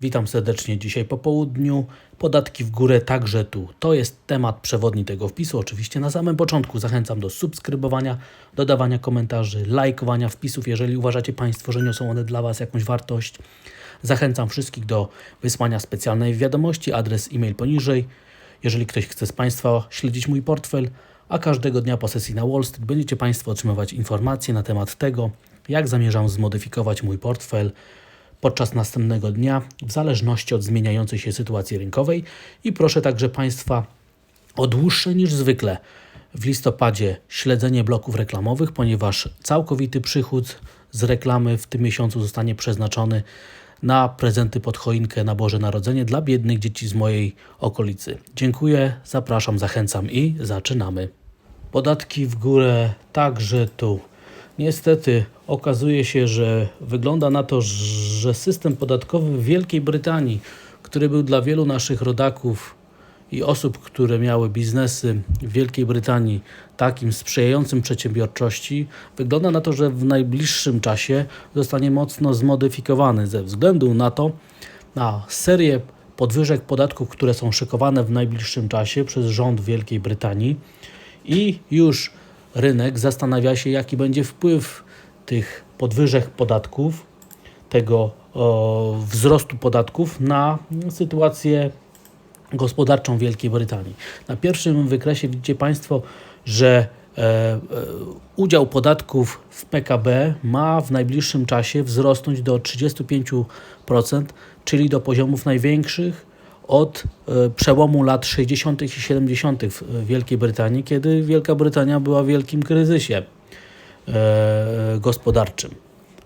Witam serdecznie dzisiaj po południu. Podatki w górę także tu. To jest temat przewodni tego wpisu. Oczywiście na samym początku zachęcam do subskrybowania, dodawania komentarzy, lajkowania wpisów, jeżeli uważacie Państwo, że niosą one dla Was jakąś wartość. Zachęcam wszystkich do wysłania specjalnej wiadomości, adres e-mail poniżej. Jeżeli ktoś chce z Państwa śledzić mój portfel, a każdego dnia po sesji na Wall Street będziecie Państwo otrzymywać informacje na temat tego, jak zamierzam zmodyfikować mój portfel podczas następnego dnia, w zależności od zmieniającej się sytuacji rynkowej. I proszę także Państwa o dłuższe niż zwykle w listopadzie śledzenie bloków reklamowych, ponieważ całkowity przychód z reklamy w tym miesiącu zostanie przeznaczony na prezenty pod choinkę na Boże Narodzenie dla biednych dzieci z mojej okolicy. Dziękuję, zapraszam, zachęcam i zaczynamy. Podatki w górę także tu. Niestety okazuje się, że wygląda na to, że system podatkowy w Wielkiej Brytanii, który był dla wielu naszych rodaków i osób, które miały biznesy w Wielkiej Brytanii takim sprzyjającym przedsiębiorczości, wygląda na to, że w najbliższym czasie zostanie mocno zmodyfikowany ze względu na to, na serię podwyżek podatków, które są szykowane w najbliższym czasie przez rząd Wielkiej Brytanii i już rynek zastanawia się, jaki będzie wpływ tych podwyżek podatków, tego o, wzrostu podatków na sytuację gospodarczą Wielkiej Brytanii. Na pierwszym wykresie widzicie Państwo, że e, e, udział podatków w PKB ma w najbliższym czasie wzrosnąć do 35%, czyli do poziomów największych od e, przełomu lat 60. i 70. w Wielkiej Brytanii, kiedy Wielka Brytania była w wielkim kryzysie e, gospodarczym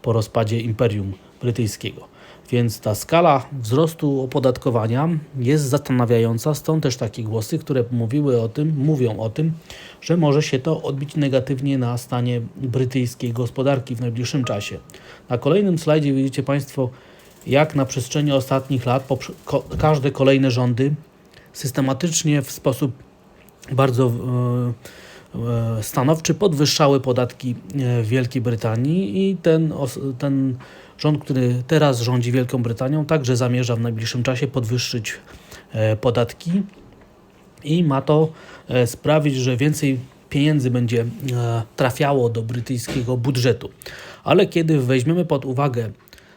po rozpadzie Imperium Brytyjskiego. Więc ta skala wzrostu opodatkowania jest zastanawiająca, stąd też takie głosy, które mówiły o tym, mówią o tym, że może się to odbić negatywnie na stanie brytyjskiej gospodarki w najbliższym czasie. Na kolejnym slajdzie widzicie Państwo, jak na przestrzeni ostatnich lat ko- każde kolejne rządy systematycznie w sposób bardzo e, e, stanowczy podwyższały podatki e, Wielkiej Brytanii i ten, ten rząd, który teraz rządzi Wielką Brytanią, także zamierza w najbliższym czasie podwyższyć e, podatki i ma to sprawić, że więcej pieniędzy będzie trafiało do brytyjskiego budżetu. Ale kiedy weźmiemy pod uwagę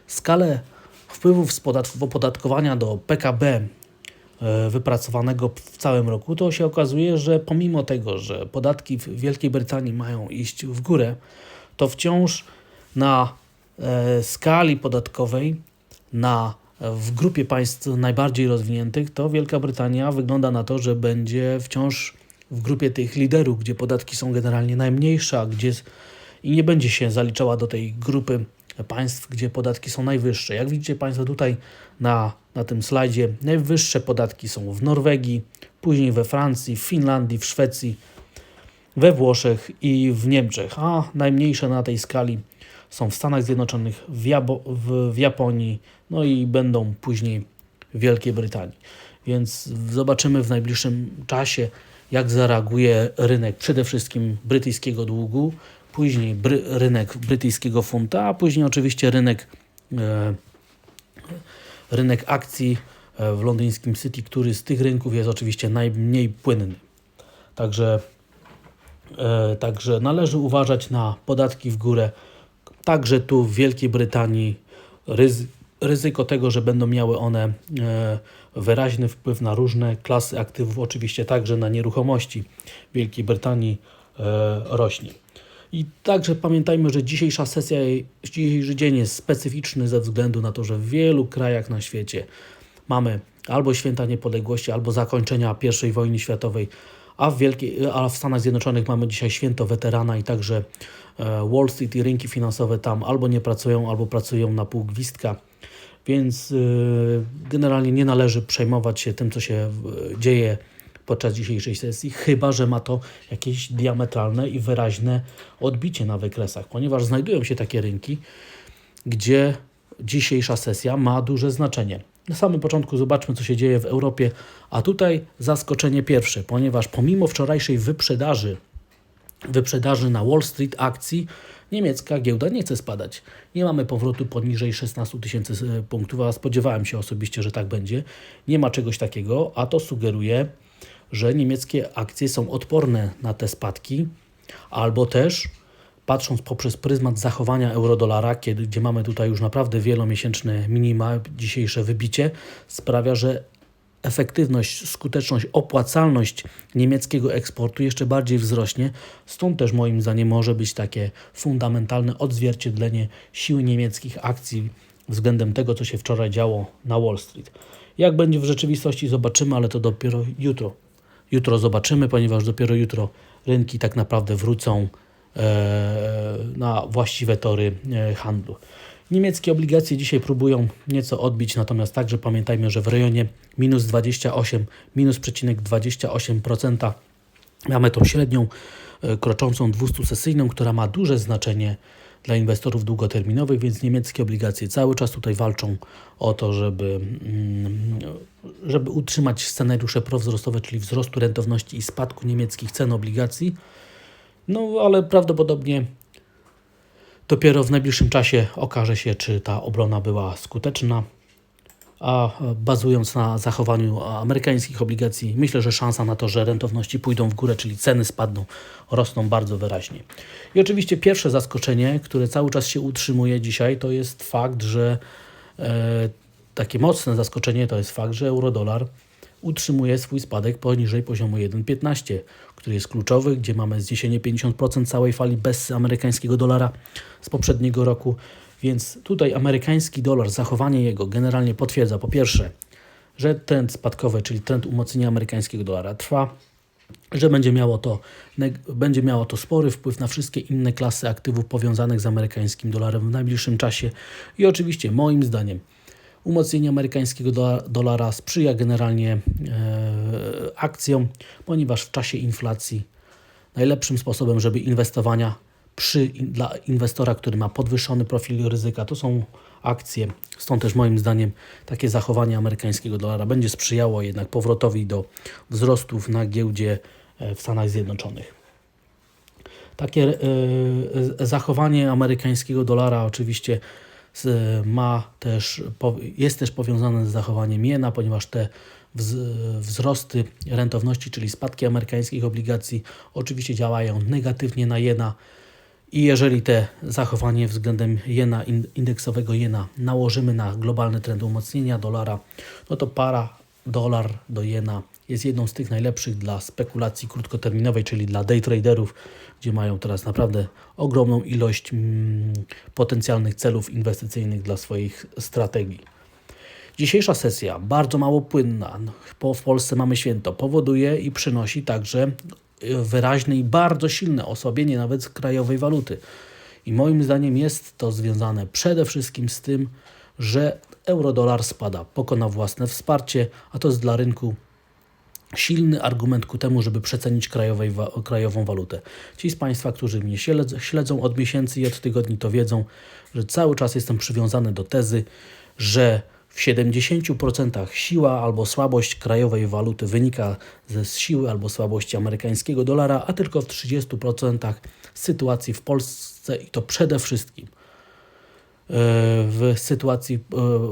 skalę wpływów z opodatkowania do PKB e, wypracowanego w całym roku, to się okazuje, że pomimo tego, że podatki w Wielkiej Brytanii mają iść w górę, to wciąż na e, skali podatkowej, na w grupie państw najbardziej rozwiniętych, to Wielka Brytania wygląda na to, że będzie wciąż w grupie tych liderów, gdzie podatki są generalnie najmniejsze, a gdzie i nie będzie się zaliczała do tej grupy państw, gdzie podatki są najwyższe. Jak widzicie Państwo tutaj na, na tym slajdzie, najwyższe podatki są w Norwegii, później we Francji, w Finlandii, w Szwecji, we Włoszech i w Niemczech, a najmniejsze na tej skali są w Stanach Zjednoczonych, w, Jabo- w, w Japonii, no i będą później w Wielkiej Brytanii. Więc zobaczymy w najbliższym czasie, jak zareaguje rynek przede wszystkim brytyjskiego długu, później bry, rynek brytyjskiego funta, a później oczywiście rynek, e, rynek akcji e, w londyńskim City, który z tych rynków jest oczywiście najmniej płynny. Także, e, także należy uważać na podatki w górę. Także tu w Wielkiej Brytanii ryzy, ryzyko tego, że będą miały one e, wyraźny wpływ na różne klasy aktywów, oczywiście także na nieruchomości Wielkiej Brytanii e, rośnie. I także pamiętajmy, że dzisiejsza sesja, dzisiejszy dzień jest specyficzny ze względu na to, że w wielu krajach na świecie mamy albo święta niepodległości, albo zakończenia I wojny światowej, a w, Wielkiej, a w Stanach Zjednoczonych mamy dzisiaj święto weterana i także e, Wall Street i rynki finansowe tam albo nie pracują, albo pracują na pół gwizdka. Więc y, generalnie nie należy przejmować się tym, co się dzieje podczas dzisiejszej sesji, chyba że ma to jakieś diametralne i wyraźne odbicie na wykresach, ponieważ znajdują się takie rynki, gdzie dzisiejsza sesja ma duże znaczenie. Na samym początku zobaczmy, co się dzieje w Europie, a tutaj zaskoczenie pierwsze, ponieważ pomimo wczorajszej wyprzedaży, wyprzedaży na Wall Street akcji, niemiecka giełda nie chce spadać. Nie mamy powrotu poniżej 16 tysięcy e, punktów, a spodziewałem się osobiście, że tak będzie. Nie ma czegoś takiego, a to sugeruje, że niemieckie akcje są odporne na te spadki, albo też patrząc poprzez pryzmat zachowania eurodolara, gdzie mamy tutaj już naprawdę wielomiesięczne minima, dzisiejsze wybicie, sprawia, że efektywność, skuteczność, opłacalność niemieckiego eksportu jeszcze bardziej wzrośnie. Stąd też moim zdaniem może być takie fundamentalne odzwierciedlenie siły niemieckich akcji względem tego, co się wczoraj działo na Wall Street. Jak będzie w rzeczywistości, zobaczymy, ale to dopiero jutro. Jutro zobaczymy, ponieważ dopiero jutro rynki tak naprawdę wrócą e, na właściwe tory e, handlu. Niemieckie obligacje dzisiaj próbują nieco odbić, natomiast także pamiętajmy, że w rejonie minus 28, minus przecinek 28% mamy tą średnią e, kroczącą 200-sesyjną, która ma duże znaczenie dla inwestorów długoterminowych, więc niemieckie obligacje cały czas tutaj walczą o to, żeby, mm, żeby utrzymać scenariusze prowzrostowe, czyli wzrostu rentowności i spadku niemieckich cen obligacji. No ale prawdopodobnie Dopiero w najbliższym czasie okaże się, czy ta obrona była skuteczna. A bazując na zachowaniu amerykańskich obligacji, myślę, że szansa na to, że rentowności pójdą w górę, czyli ceny spadną, rosną bardzo wyraźnie. I oczywiście pierwsze zaskoczenie, które cały czas się utrzymuje dzisiaj, to jest fakt, że e, takie mocne zaskoczenie to jest fakt, że eurodolar utrzymuje swój spadek poniżej poziomu 1,15, który jest kluczowy, gdzie mamy zniesienie 50% całej fali bez amerykańskiego dolara z poprzedniego roku. Więc tutaj amerykański dolar, zachowanie jego generalnie potwierdza po pierwsze, że trend spadkowy, czyli trend umocnienia amerykańskiego dolara trwa, że będzie miało, to, będzie miało to spory wpływ na wszystkie inne klasy aktywów powiązanych z amerykańskim dolarem w najbliższym czasie. I oczywiście moim zdaniem Umocnienie amerykańskiego dolara sprzyja generalnie e, akcjom, ponieważ w czasie inflacji najlepszym sposobem, żeby inwestowania przy, dla inwestora, który ma podwyższony profil ryzyka, to są akcje. Stąd też moim zdaniem takie zachowanie amerykańskiego dolara będzie sprzyjało jednak powrotowi do wzrostów na giełdzie e, w Stanach Zjednoczonych. Takie e, zachowanie amerykańskiego dolara oczywiście ma też, jest też powiązane z zachowaniem jena, ponieważ te wzrosty rentowności, czyli spadki amerykańskich obligacji, oczywiście działają negatywnie na jena. I jeżeli te zachowanie względem jena, indeksowego jena nałożymy na globalny trend umocnienia dolara, no to para dolar do jena jest jedną z tych najlepszych dla spekulacji krótkoterminowej, czyli dla day traderów, gdzie mają teraz naprawdę ogromną ilość mm, potencjalnych celów inwestycyjnych dla swoich strategii. Dzisiejsza sesja, bardzo mało płynna, bo w Polsce mamy święto, powoduje i przynosi także wyraźne i bardzo silne osłabienie nawet krajowej waluty. I moim zdaniem jest to związane przede wszystkim z tym, że euro-dolar spada, pokona własne wsparcie, a to jest dla rynku silny argument ku temu, żeby przecenić krajowej, krajową walutę. Ci z Państwa, którzy mnie śledzą od miesięcy i od tygodni, to wiedzą, że cały czas jestem przywiązany do tezy, że w 70% siła albo słabość krajowej waluty wynika ze siły albo słabości amerykańskiego dolara, a tylko w 30% sytuacji w Polsce i to przede wszystkim w sytuacji e,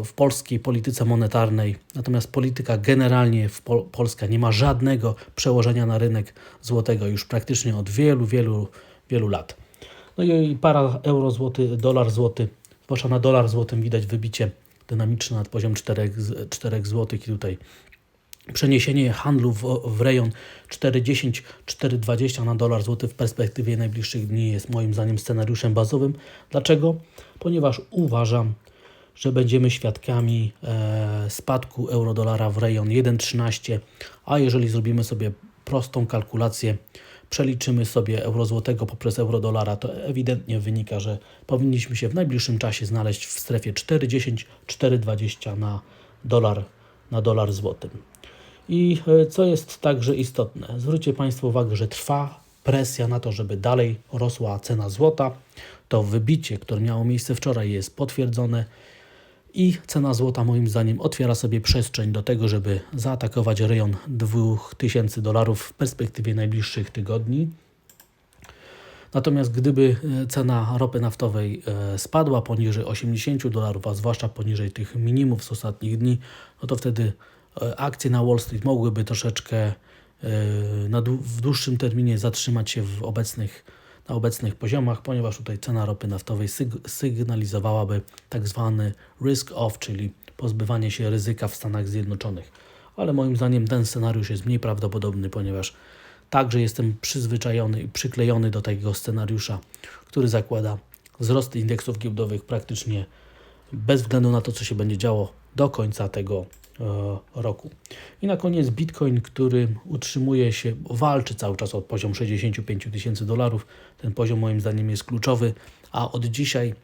w polskiej polityce monetarnej. Natomiast polityka generalnie w Pol Polska nie ma żadnego przełożenia na rynek złotego już praktycznie od wielu, wielu, wielu lat. No i para euro złoty, dolar złoty, zwłaszcza na dolar złotym widać wybicie dynamiczne nad poziom 4, 4 zł i tutaj Przeniesienie handlu w, w rejon 4,10-4,20 na dolar złoty w perspektywie najbliższych dni jest moim zdaniem scenariuszem bazowym. Dlaczego? Ponieważ uważam, że będziemy świadkami e, spadku euro-dolara w rejon 1,13, a jeżeli zrobimy sobie prostą kalkulację, przeliczymy sobie euro złotego poprzez euro dolara, to ewidentnie wynika, że powinniśmy się w najbliższym czasie znaleźć w strefie 4,10-4,20 na dolar, na dolar złotym. I e, co jest także istotne, zwróćcie Państwo uwagę, że trwa presja na to, żeby dalej rosła cena złota. To wybicie, które miało miejsce wczoraj, jest potwierdzone i cena złota moim zdaniem otwiera sobie przestrzeń do tego, żeby zaatakować rejon 2000 dolarów w perspektywie najbliższych tygodni. Natomiast gdyby e, cena ropy naftowej e, spadła poniżej 80 dolarów, a zwłaszcza poniżej tych minimów z ostatnich dni, no to wtedy e, akcje na Wall Street mogłyby troszeczkę w dłuższym terminie zatrzymać się w obecnych, na obecnych poziomach, ponieważ tutaj cena ropy naftowej syg- sygnalizowałaby tak zwany risk off, czyli pozbywanie się ryzyka w Stanach Zjednoczonych. Ale moim zdaniem ten scenariusz jest mniej prawdopodobny, ponieważ także jestem przyzwyczajony i przyklejony do tego scenariusza, który zakłada wzrost indeksów giełdowych praktycznie bez względu na to, co się będzie działo do końca tego roku. I na koniec Bitcoin, który utrzymuje się, walczy cały czas o poziom 65 tysięcy dolarów. Ten poziom moim zdaniem jest kluczowy, a od dzisiaj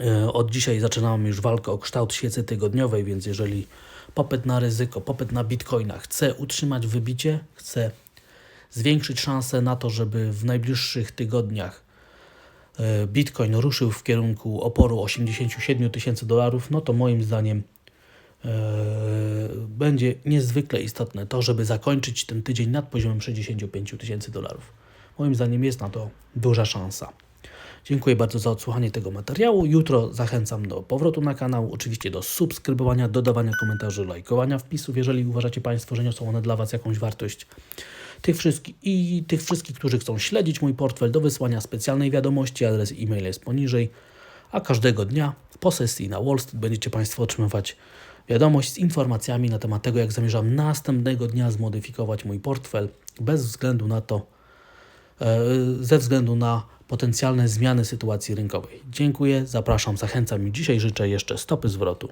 E, Od dzisiaj zaczynamy już walkę o kształt świecy tygodniowej, więc jeżeli popyt na ryzyko, popyt na bitcoina chce utrzymać wybicie, chce zwiększyć szanse na to, żeby w najbliższych tygodniach e, bitcoin ruszył w kierunku oporu 87 tysięcy dolarów, no to moim zdaniem e, będzie niezwykle istotne to, żeby zakończyć ten tydzień nad poziomem 65 tysięcy dolarów. Moim zdaniem jest na to duża szansa. Dziękuję bardzo za odsłuchanie tego materiału. Jutro zachęcam do powrotu na kanał, oczywiście do subskrybowania, dodawania komentarzy, lajkowania wpisów, jeżeli uważacie Państwo, że niosą one dla Was jakąś wartość. Tych wszystkich i tych wszystkich, którzy chcą śledzić mój portfel do wysłania specjalnej wiadomości, adres e-mail jest poniżej, a każdego dnia po sesji na Wall Street będziecie Państwo otrzymywać wiadomość z informacjami na temat tego, jak zamierzam następnego dnia zmodyfikować mój portfel, bez względu na to, e, ze względu na potencjalne zmiany sytuacji rynkowej. Dziękuję, zapraszam, zachęcam i dzisiaj życzę jeszcze stopy zwrotu.